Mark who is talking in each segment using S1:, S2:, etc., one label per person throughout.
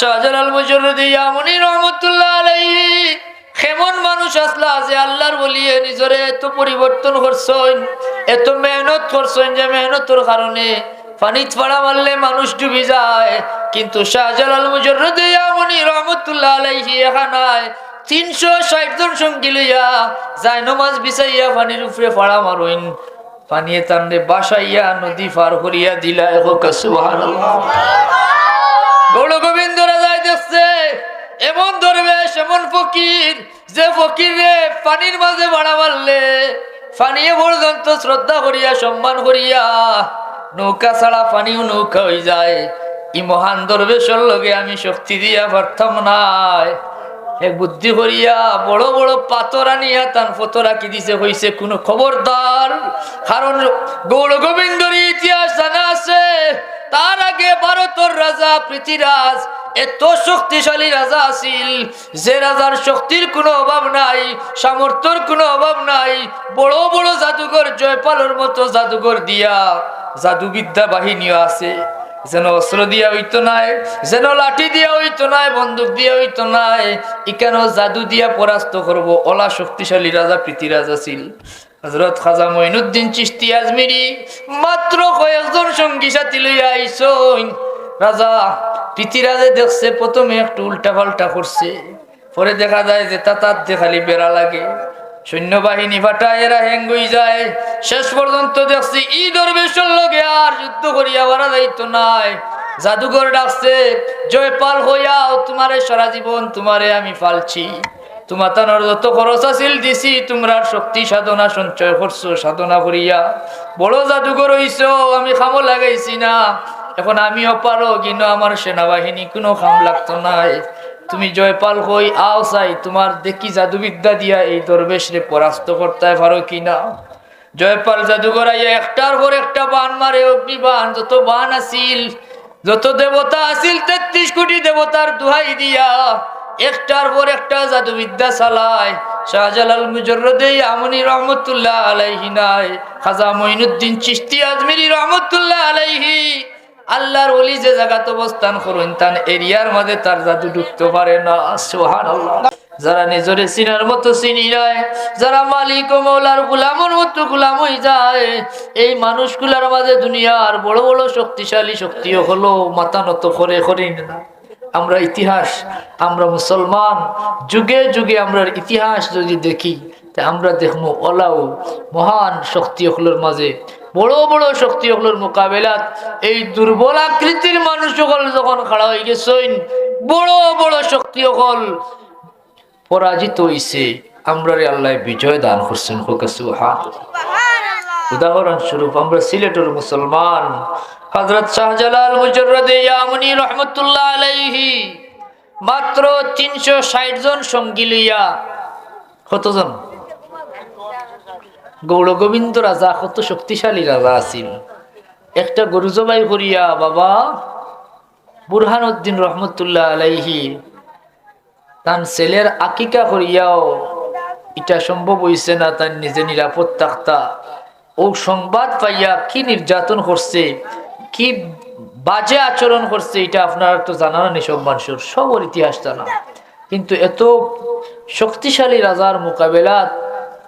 S1: শাহজালাল মুজরদি ইয়ামুনি রহমতুল্লাহ আলাইহি। কেমন মানুষ আসলা যে আল্লাহর বলিয়ে নিজরে এত পরিবর্তন করছেন, এত মেহনত করছেন যে মেহনতের কারণে পানি ছড়া মারলে মানুষ ডুবি যায়। কিন্তু শাহজালাল মুজরদি ইয়ামুনি রহমতুল্লাহ আলাইহি এখানায় তিনশো ষাট জন সঙ্গী লইয়া যায় নমাজ বিছাইয়া পানির উপরে ফাড়া মারইন পানিয়ে তান্ডে বাসাইয়া নদী পার করিয়া দিলা হোক, সুবহানাল্লাহ। গৌর গোবিন্দ রাজায় দেখছে, এমন দরবেশ, এমন ফকির, যে ফকির রে পানির মাঝে ভাড়া মারলে, পানিয়ে পর্যন্ত শ্রদ্ধা করিয়া, সম্মান করিয়া, নৌকা ছাড়া পানিও নৌকা হয়ে যায়। ই মহান দরবেশের লগে আমি শক্তি দিয়া পারতাম নাই। এক বুদ্ধি করিয়া, বড় বড় পাথর আনিয়া তান ফতো রাখি দিছে, হইছে কোনো খবরদার। কারণ গৌর গোবিন্দর ইতিহাস জানা আছে তার আগে ভারতের রাজা পৃথিরাজ এত শক্তিশালী রাজা আছিল। যে রাজার শক্তির কোনো অভাব নাই, সামর্থ্যর কোনো অভাব নাই, বড় বড় জাদুঘর জয়পালের মতো জাদুঘর দিয়া জাদুবিদ্যা বাহিনীও আছে। যেন অস্ত্র দিয়া হইতো নাই, যেন লাঠি দিয়া হইতো নাই, বন্দুক দিয়া হইতো নাই ইকেন জাদু দিয়া পরাস্ত করব? অলা শক্তিশালী রাজা পৃথিরাজ আছিল। হজরত খাজা মঈনুদ্দিন চিস্তি আজমিরি মাত্র কয়েকজন সঙ্গী সাথী লইয়া আইসইন। রাজা পৃথিরাজে দেখছে, প্রথমে একটু উল্টা পাল্টা করছে। পরে দেখা যায় যে তাতার দেখালি বেড়া লাগে। সৈন্যবাহিনী ফাটা এরা হেঙ্গুই যায়। শেষ পর্যন্ত দেখছি ই দরবেশের লগে আর যুদ্ধ করিয়া বাড়া যাইতো নাই। জাদুঘর ডাকছে, জয়পাল হইয়াও, তোমারে সারা জীবন তোমারে আমি পালছি। তোমার যত খরচ আছিল দিছি তোমরা শক্তি, সাধনা, সঞ্চয় করছ, সাধনা করিয়া। বড় জাদুঘর হইছ, আমি খামো লাগাইছি না। এখন আমিও পারো, কিন্তু আমার সেনাবাহিনী কোনো খাম লাগতো নাই। তুমি জয়পাল হই, আও চাই, তোমার দেখি জাদুবিদ্যা দিয়া এই দরবেশ রে পরাস্ত করতে পারো কিনা? জয়পাল জাদুঘর আইয়া একটার পর একটা বান মারে অগ্নি বান যত বান আসিল যত দেবতা আসিল তেত্রিশ কোটি দেবতার দুহাই দিয়া। একটার পর একটা জাদুবিদ্যা চালায়। শাহজালাল আমনি রহমতুল্লাহ আলাইহি নাই। খাজা মঈনুদ্দিন আজমিরি রহমতুল্লাহ আলাইহি। আল্লাহর ওলি যে জায়গাতে অবস্থান করুন তান এরিয়ার মাঝে তার জাদু ঢুকতে পারে না। যারা নিজরে মতো চিনি যায় যারা মালিক ও মৌলার গুলামর মতো গুলাম হয়ে যায়, এই মানুষগুলার মাঝে দুনিয়ার বড় বড় শক্তিশালী শক্তিও হলো মাথা নত করে করে না। আমরা ইতিহাস আমরা মুসলমান যুগে যুগে আমরা ইতিহাস যদি দেখি তা আমরা দেখব ওলাও মহান শক্তি হলোর মাঝে বড় বড় শক্তি হলোর মোকাবেলাত এই দুর্বল আকৃতির মানুষ সকল যখন খাড়া হয়ে গেছেন বড় বড় শক্তি হল পরাজিত হইছে। আমরা আল্লাহ বিজয় দান করছেন উদাহরণস্বরূপ আমরা সিলেটের মুসলমান হজরত শাহজালাল মুজরদে রহমতুল্লাহ আলাইহি মাত্র তিনশো ষাট জন সঙ্গী লইয়া কতজন? গৌর গোবিন্দ রাজা কত শক্তিশালী রাজা আছিল। একটা গরু জবাই করিয়া বাবা বুরহান উদ্দিন রহমতুল্লাহ আলাইহি তার ছেলের আকিকা করিয়াও এটা সম্ভব হইছে না তার নিজে নিরাপদ থাকতা ও সংবাদ পাইয়া কি নির্যাতন করছে কি বাজে আচরণ করছে এটা আপনার তো জানা নেই সব মানুষের সবর ইতিহাস জানা। কিন্তু এত শক্তিশালী রাজার মোকাবেলাত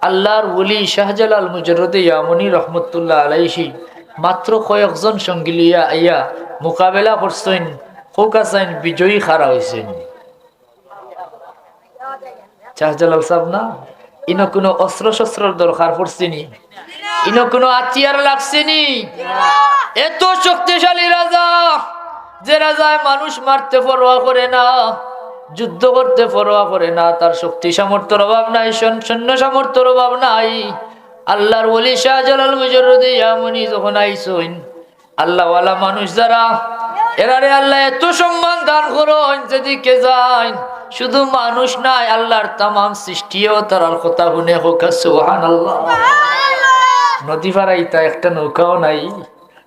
S1: আল্লাহর ওলি শাহজালাল মুজরদে ইয়ামনি রহমতুল্লাহ আলাইহি মাত্র কয়েকজন সঙ্গী লইয়া আইয়া মোকাবেলা করছেন ফোকাসাইন বিজয়ী খারা হয়েছেন শাহজালাল সাহেব না? ইনো কোনো অস্ত্র শস্ত্রের দরকার পড়ছেনি ইনো কোনো আতিয়ার লাগছেনি এত শক্তিশালী রাজা, যে রাজায় মানুষ মারতে পরোয়া করে না, যুদ্ধ করতে পরোয়া করে না, তার শক্তি সামর্থ্যের অভাব নাই সৈন্য- সামর্থ্যের অভাব নাই। আল্লাহর ওলি শাহজালাল মুজরুদ্দি ইয়ামনি যখন আইসইন, আল্লাহওয়ালা মানুষ যারা এরারে আল্লাহ এত সম্মান দান করুন যেদিকে যাই শুধু মানুষ নাই, আল্লাহর তামাম সৃষ্টিও তার কথা শুনে হোক সুহান আল্লাহ নদী পাড়াইতা একটা নৌকাও নাই।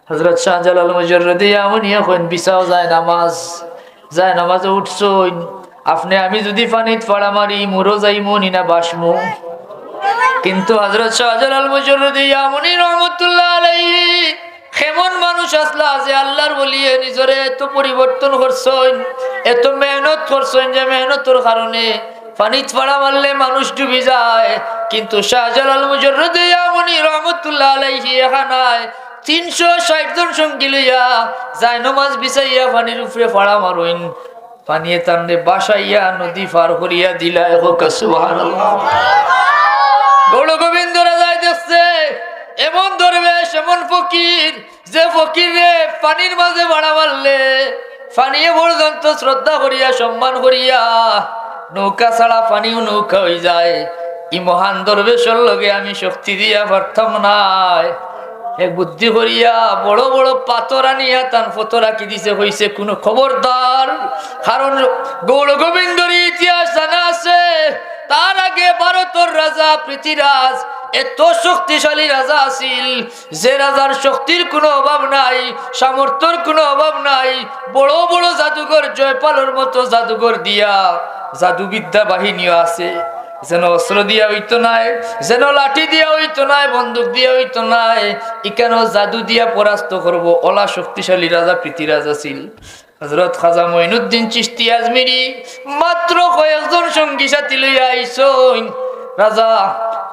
S1: হজরত শাহজালাল মুজরদি এমনই এখন বিছাও যায় নামাজ, যায় নামাজে উঠছইন আপনি, আমি যদি পানিত পাড়া মারি মুরো যাইমু, নিনা বাসমু কিন্তু হজরত শাহজালাল মুজরদি এমনই রহমতুল্লাহ আলাইহি, কেমন মানুষ আসলা যে আল্লাহর বলিয়ে নিজরে এত পরিবর্তন করছেন এত মেহনত করছেন যে মেহনতর কারণে পানিত পাড়া মারলে মানুষ ডুবি যায়। কিন্তু শাহজালাল মুজরদে আমনি রহমতুল্লাহ আলাইহি এখানায় তিনশো ষাট জন সঙ্গী লইয়া যায় নমাজ বিছাইয়া পানির উপরে পাড়া মারইন। পানিয়ে তান্ডে বাসাইয়া নদী পার করিয়া দিলা হোক সুবহানাল্লাহ। গৌর গোবিন্দ রাজায় দেখছে, এমন দরবেশ, এমন ফকির, যে ফকির পানির মাঝে বাড়া মারলে পানিয়ে পর্যন্ত শ্রদ্ধা করিয়া, সম্মান করিয়া নৌকা ছাড়া পানিও নৌকা হয়ে যায়। ই মহান দরবেশের লগে আমি শক্তি দিয়া পারতাম নাই। এক বুদ্ধি করিয়া বড় বড় পাথর আনিয়া তান ফতো রাখি দিছে হইছে কোনো খবরদার। কারণ গৌর গোবিন্দর ইতিহাস জানা আছে, তার আগে ভারতের রাজা পৃথিরাজ এত শক্তিশালী রাজা আছিল। যে রাজার শক্তির কোনো অভাব নাই, সামর্থ্যর কোনো অভাব নাই, বড় বড় জাদুঘর জয়পালের মতো জাদুঘর দিয়া জাদুবিদ্যা বাহিনীও আছে। যেন অস্ত্র দিয়া হইতো নাই, যেন লাঠি দিয়া হইতো নাই, বন্দুক দিয়া হইতো নাই ইকেন জাদু দিয়া পরাস্ত করব? ওলা শক্তিশালী রাজা পৃথিরাজ আছিল। হজরত খাজা মঈনুদ্দিন চিস্তি আজমিরি মাত্র কয়েকজন সঙ্গী সাথী লইয়া আইসইন। রাজা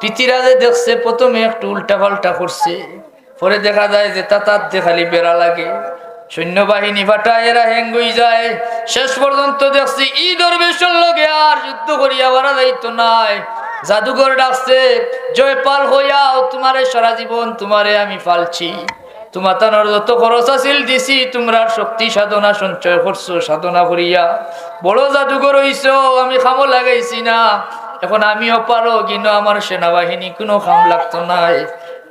S1: পৃথিরাজে দেখছে, প্রথমে একটু উল্টা পাল্টা করছে। পরে দেখা যায় যে তাতার দেখালি বেড়া লাগে। সৈন্যবাহিনী ফাটা এরা হ্যাঙ্গুই যায়। শেষ পর্যন্ত দেখছি ই দরবেশের লগে আর যুদ্ধ করিয়া বাড়া যাইতো নাই। জাদুঘর ডাকছে, জয়পাল হইয়াও তোমারে সারা জীবন তোমারে আমি পালছি। তোমার তানোর যত খরচ আছিল দিছি, তোমরা শক্তি, সাধনা, সঞ্চয় করছ, সাধনা করিয়া। বড় জাদুঘর হইছ, আমি খামো লাগাইছি না। এখন আমিও পারো কিন্তু আমার সেনাবাহিনী কোনো খাম লাগতো নাই।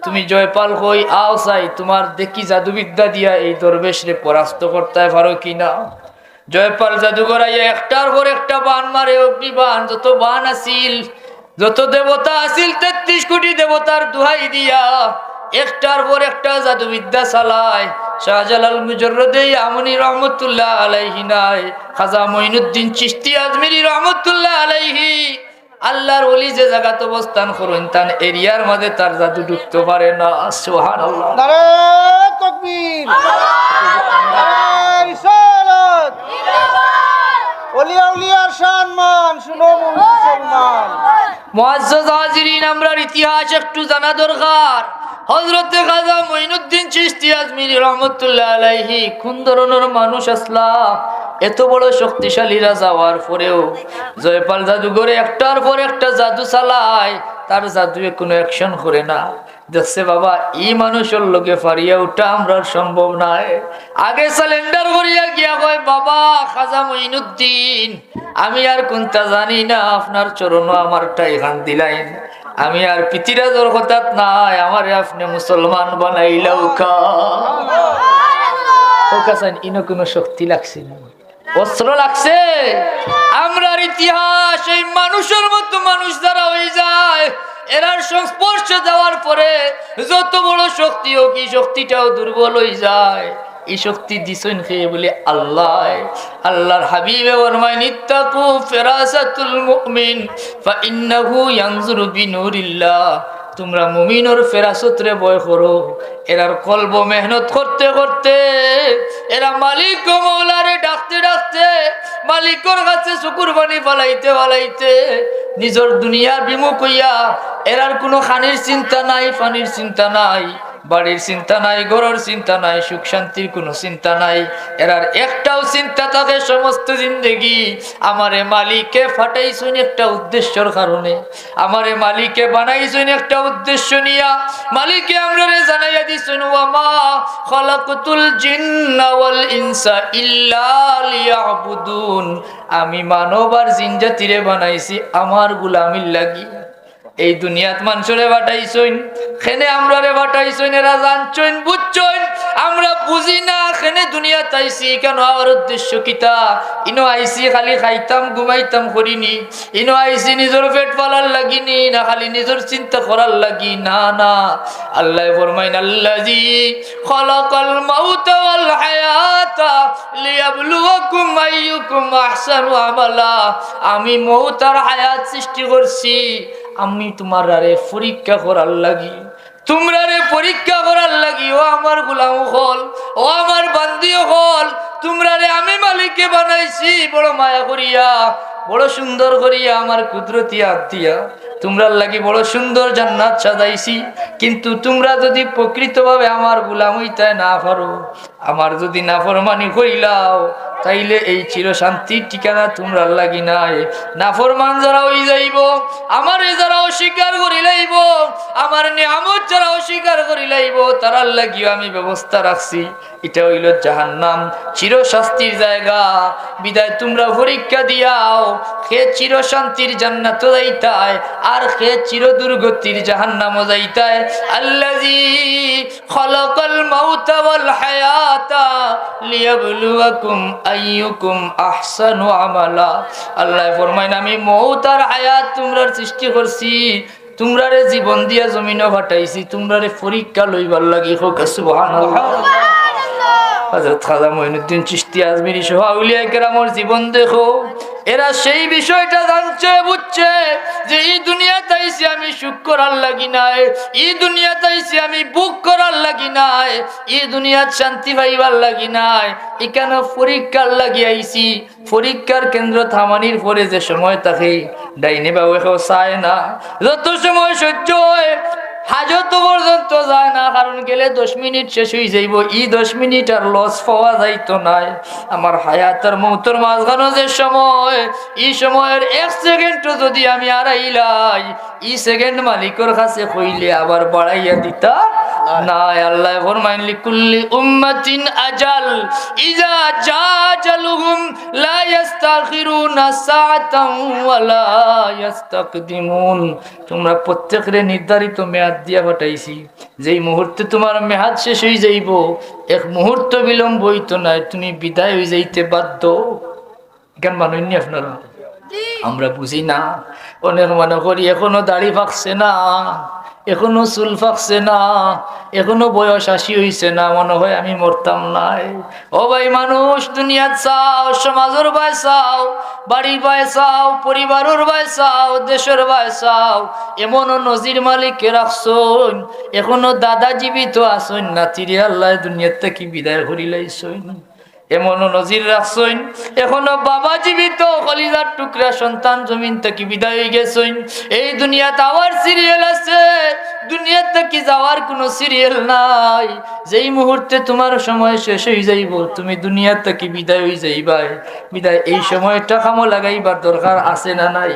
S1: তুমি জয়পাল হই, আও চাই, তোমার দেখি জাদুবিদ্যা দিয়া এই দরবেশরে পরাস্ত করতে পারো কিনা? জয়পাল জাদুঘর আইয়া একটার পর একটা বান মারে অগ্নি বান যত বান আছিল যত দেবতা আছিল তেত্রিশ কোটি দেবতার দুহাই দিয়া একটার পর একটা জাদুবিদ্যা চালায়। শাহজালাল মুজরদে আমনি রহমতুল্লাহ আলাইহি নাই। খাজা মঈনুদ্দিন চিস্তি আজমিরি রহমতুল্লাহ আলাইহি। আল্লাহর ওলি যে জায়গাত অবস্থান করুন তান এরিয়ার মাঝে তার জাদু ঢুকতে পারে না। সুবহানাল্লাহ।
S2: নারে তকবীর। নারে
S1: আমরার ইতিহাস একটু জানা দরকার। হজরতে খাজা মঈনুদ্দিন চিশতি আজমিরি রহমাতুল্লাহ আলাইহি কোন ধরনের মানুষ আসলাম এত বড় শক্তিশালী রাজা হওয়ার পরেও জয়পাল জাদুঘরে একটার পর একটা জাদু চালায়। তার জাদুয়ে কোনো অ্যাকশন করে না। দেখছে বাবা ই মানুষের লোকে ফারিয়া উঠা আমরা সম্ভব নাই আগে সিলিন্ডার করিয়া গিয়া কয় বাবা খাজা মঈনুদ্দিন আমি আর কোনটা জানি না আপনার চরণ আমারটা এখান দিলাইন। আমি আর পিতিরাজর হঠাৎ নাই আমারে আপনি মুসলমান বানাইলাও কা। ও কাসান ইনো কোনো শক্তি লাগছে না। অস্ত্র লাগছে। আমরার ইতিহাস, এই মানুষের মতো মানুষ দ্বারা হয়ে যায়, এরার সংস্পর্শে যাওয়ার পরে যত বড় শক্তি হোক, এই শক্তিটাও দুর্বল হয়ে যায়। এই শক্তি দিছেন খেয়ে বলে আল্লাহ। আল্লাহর হাবিবে ওরমায় নিত্তাকু ফেরাসাতুল মুমিন, ফা ইন্নাহু ইয়ানজুরু বিনুরিল্লাহ। তোমরা মুমিনর ফেরাসতরে বয় করো। এরার কলব মেহনত করতে করতে এরা মালিক মৌলারে ডাকতে ডাকতে মালিকর কাছে শুকুর বানি পালাইতে ফালাইতে নিজের দুনিয়ার বিমুখ হইয়া এরার কোনো খানির চিন্তা নাই পানির চিন্তা নাই। বাড়ির চিন্তা নাই, ঘরের চিন্তা নাই, সুখ শান্তির কোনো চিন্তা নাই। এরার একটাও চিন্তা থাকে, সমস্ত জিন্দগি আমারে মালিকে ফাটাইছুন একটা উদ্দেশ্যর কারণে। আমারে মালিকে বানাইছুন একটা উদ্দেশ্য নিয়া। মালিকে আমরা জানাইয়া দিছুন, ওয়ামা খলাকুতুল জিন্না ওয়াল ইনসা ইল্লা আমি মানব আর জিন জাতিরে বানাইছি, আমার গুলামির লাগি। এই দুনিয়াত মানুষরে বাটাইছইন, খেনে আমরা রে বাটাইছইন, এরা জানছইন, বুঝছইন। আমরা বুঝি না, খেনে দুনিয়া তাইছি কেন? আমার উদ্দেশ্য কিতা ইনো আইছি, খালি খাইতাম, ঘুমাইতাম করিনি। ইনো আইছি, নিজের পেট পালার লাগিনি, না খালি নিজের চিন্তা করার লাগি, না না। আল্লাহ ফরমাইন, আল্লাজি খলাকাল মাউতা ওয়াল হায়াতা লিয়াবলুয়াকুম আইয়ুকুম আহসানু আমালা। আমি মৌত আর হায়াত সৃষ্টি করছি। আমি তোমার আরে পরীক্ষা করার লাগি। তোমরা রে পরীক্ষা করার লাগি, ও আমার গুলাম হল, ও আমার বান্দিও হল। তোমরা রে আমি মালিককে বানাইছি, বড় মায়া করিয়া। বড় সুন্দর করিয়া আমার কুদরতি হাত দিয়া তোমরার লাগি বড় সুন্দর জান্নাত সাজাইছি। কিন্তু তোমরা যদি প্রকৃতভাবে আমার গুলাম হইতে না পারো, আমার যদি না ফরমানি করিলাও, তাইলে এই চির শান্তির ঠিকানা তোমরা লাগি নাই। নাফরমান যারা হই যাইব, আমার যারা অস্বীকার করি লাইব, আমার নিয়ামত যারা অস্বীকার করি লাইব, তারার লাগিও আমি ব্যবস্থা রাখছি। এটা হইল জাহান্নাম। চির শাস্তির জায়গা। বিদায় তোমরা পরীক্ষা দিয়াও। সে চির শান্তির জান্নাত যাইতায়, আর সে চির দুর্গতির জাহান্নাম যাইতায়। আল্লাজি খলকল মাউতা ওয়াল হায়াতা লিয়াবলুয়াকুম আইয়ুকুম আহসানু আমালা। আল্লাহ ফরমাইন, আমি মৌত আর হায়াত তোমরার সৃষ্টি করছি। তোমরারে জীবন দিয়া জমিনও ফাটাইছি। তোমরারে পরীক্ষা লইবার লাগি হোক। সুবহানাল্লাহ। হযরত খাজা মঈনুদ্দিন চিশতি আজমিরি সহ আউলিয়া কেরামর জীবন দেখো। এরা সেই বিষয়টা জানছে, বুঝছে যে এই দুনিয়া তাইছি আমি সুখ করার লাগি নাই, এই দুনিয়া তাইছি আমি বুক করার লাগি নাই, এই দুনিয়ার শান্তি পাইবার লাগি নাই, এখানে পরীক্ষার লাগি আইছি পরীক্ষার কেন্দ্র থামানির পরে যে সময় থাকে ডাইনে বাবু চায় না। যত সময় সহ্য হয় হাজত পর্যন্ত যায় না, কারণ গেলে দশ মিনিট শেষ হয়ে যাইব। ই দশ মিনিট আর লস পাওয়া যাইতো নাই আমার হায়াতের মৌতর মাঝখানো যে সময়, ই সময়ের এক সেকেন্ড যদি আমি আড়াইলাই ই সেকেন্ড মালিকর কাছে কইলে আবার বাড়াইয়া দিতা না আল্লাহ ফরমাইন লিকুল্লি উম্মাতিন আজাল ইজা জা আজালুহুম লা ইস্তাখিরুনা সাআতান ওয়া লা ইস্তাকদিমুন তোমরা প্রত্যেকরে নির্ধারিত মেয়াদ দিয়া পাঠাইছি যেই মুহূর্তে তোমার মেয়াদ শেষ হয়ে যাইব এক মুহূর্ত বিলম্ব হইতো না তুমি বিদায় হয়ে যাইতে বাধ্য। কেন মানুষনি আপনারা? আমরা বুঝি না। অনেক মনে করি এখনও দাড়ি পাকছে না। এখনও চুল পাকছে না, এখনও বয়স আশি হইছে না, মনে হয় আমি মরতাম নাই। ও ভাই মানুষ, দুনিয়াত চাও, সমাজের বাই চাও, বাড়ির বাই চাও, পরিবারের বাই চাও, দেশের বাই চাও, এমনও নজির মালিককে রাখছন, এখনও দাদা জীবিত আসন নাতিরে আল্লাহ দুনিয়ার থেকে বিদায় করিলাইছন। এমনও নজির রাখছইন। এখনও বাবা জীবিত, কলিজার টুকরা সন্তান জমিন থেকে বিদায় হয়ে গেছইন। এই দুনিয়াতে আবার সিরিয়াল আছে। দুনিয়া থেকে যাওয়ার কোনো সিরিয়াল নাই। যেই মুহূর্তে তোমার সময় শেষ হয়ে যাইব, তুমি দুনিয়া থেকে বিদায় হয়ে যাইবাই? বিদায় এই সময়টা কামো লাগাইবার দরকার আছে না নাই?